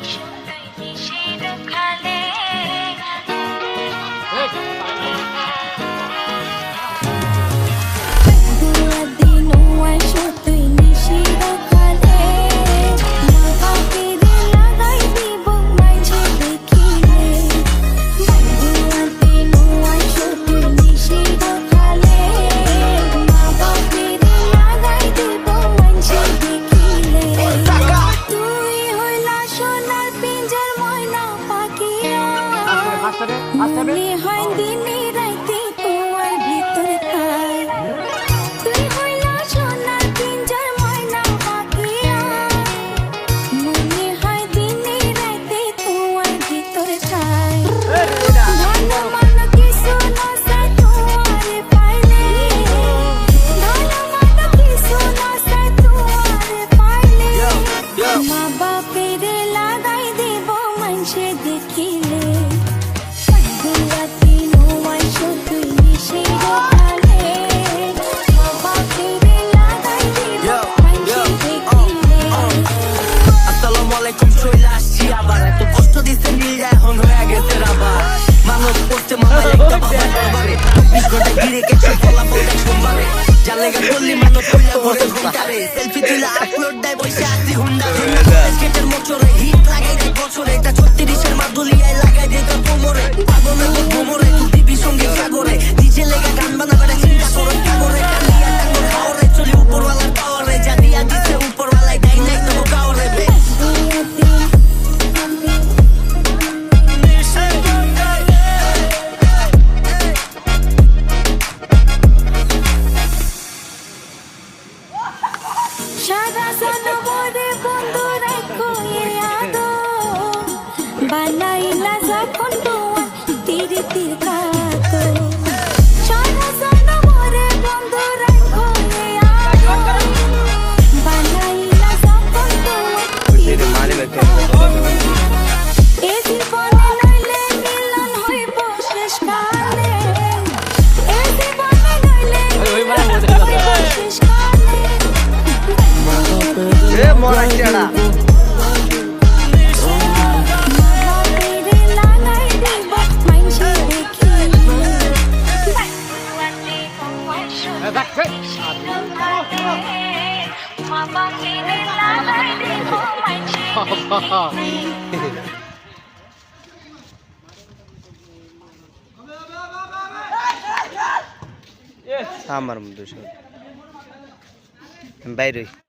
action. আসতে হবে আসতে হবে জায়গা করলি মানো কইলা ঘরে ঘুমটাবে সেলফি তুলা আপলোড দেয় বসে আসি হুন্ডা হুন্ডা স্কেটের মোচরে Sana আচ্ছা। হ্যাঁ, Stop. আমার মধ্যে বাইরে।